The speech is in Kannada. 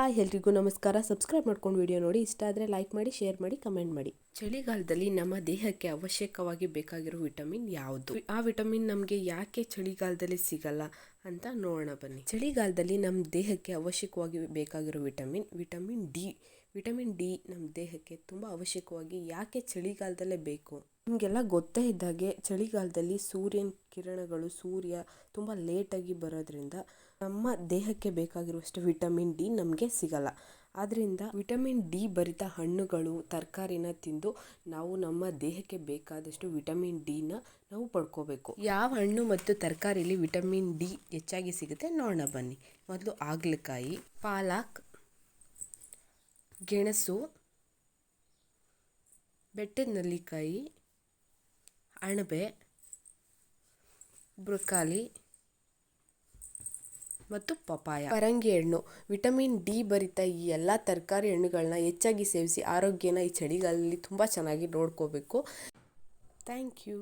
ಹಾಯ್ ಎಲ್ರಿಗೂ ನಮಸ್ಕಾರ. ಸಬ್ಸ್ಕ್ರೈಬ್ ಮಾಡ್ಕೊಂಡು ವಿಡಿಯೋ ನೋಡಿ. ಇಷ್ಟ ಆದರೆ ಲೈಕ್ ಮಾಡಿ ಶೇರ್ ಮಾಡಿ ಕಮೆಂಟ್ ಮಾಡಿ. ಚಳಿಗಾಲದಲ್ಲಿ ನಮ್ಮ ದೇಹಕ್ಕೆ ಅವಶ್ಯಕವಾಗಿ ಬೇಕಾಗಿರೋ ವಿಟಮಿನ್ ಯಾವುದು? ಆ ವಿಟಮಿನ್ ನಮಗೆ ಯಾಕೆ ಚಳಿಗಾಲದಲ್ಲಿ ಸಿಗಲ್ಲ ಅಂತ ನೋಡೋಣ ಬನ್ನಿ. ಚಳಿಗಾಲದಲ್ಲಿ ನಮ್ಮ ದೇಹಕ್ಕೆ ಅವಶ್ಯಕವಾಗಿ ಬೇಕಾಗಿರೋ vitamin vitamin D vitamin D ನಮ್ಮ ದೇಹಕ್ಕೆ ತುಂಬ ಅವಶ್ಯಕವಾಗಿ ಯಾಕೆ ಚಳಿಗಾಲದಲ್ಲೇ ಬೇಕು? ನಿಮಗೆಲ್ಲ ಗೊತ್ತೇ ಇದ್ದಾಗೆ ಚಳಿಗಾಲದಲ್ಲಿ ಸೂರ್ಯನ ಕಿರಣಗಳು ಸೂರ್ಯ ತುಂಬ ಲೇಟಾಗಿ ಬರೋದ್ರಿಂದ ನಮ್ಮ ದೇಹಕ್ಕೆ ಬೇಕಾಗಿರುವಷ್ಟು ವಿಟಮಿನ್ ಡಿ ನಮಗೆ ಸಿಗಲ್ಲ. ಆದ್ದರಿಂದ ವಿಟಮಿನ್ ಡಿ ಭರಿತ ಹಣ್ಣುಗಳು, ತರಕಾರಿನ ತಿಂದು ನಾವು ನಮ್ಮ ದೇಹಕ್ಕೆ ಬೇಕಾದಷ್ಟು ವಿಟಮಿನ್ ಡಿನ ನಾವು ಪಡ್ಕೋಬೇಕು. ಯಾವ ಹಣ್ಣು ಮತ್ತು ತರಕಾರಿಲಿ ವಿಟಮಿನ್ ಡಿ ಹೆಚ್ಚಾಗಿ ಸಿಗುತ್ತೆ ನೋಡೋಣ ಬನ್ನಿ. ಮೊದಲು ಆಗ್ಲಕಾಯಿ, ಪಾಲಕ್, ಗೆಣಸು, ಬೆಟ್ಟದ ನೆಲ್ಲಿಕಾಯಿ ಅಣಬೆ, ಬ್ರೊಕಾಲಿ ಮತ್ತು ಪಪಾಯ ಪರಂಗಿ ಹಣ್ಣು ವಿಟಮಿನ್ ಡಿ ಭರಿತ ಈ ಎಲ್ಲ ತರಕಾರಿ ಹಣ್ಣುಗಳನ್ನ ಹೆಚ್ಚಾಗಿ ಸೇವಿಸಿ ಆರೋಗ್ಯನ ಈ ಚಳಿಗಾಲದಲ್ಲಿ ತುಂಬ ಚೆನ್ನಾಗಿ ನೋಡ್ಕೋಬೇಕು. Thank you.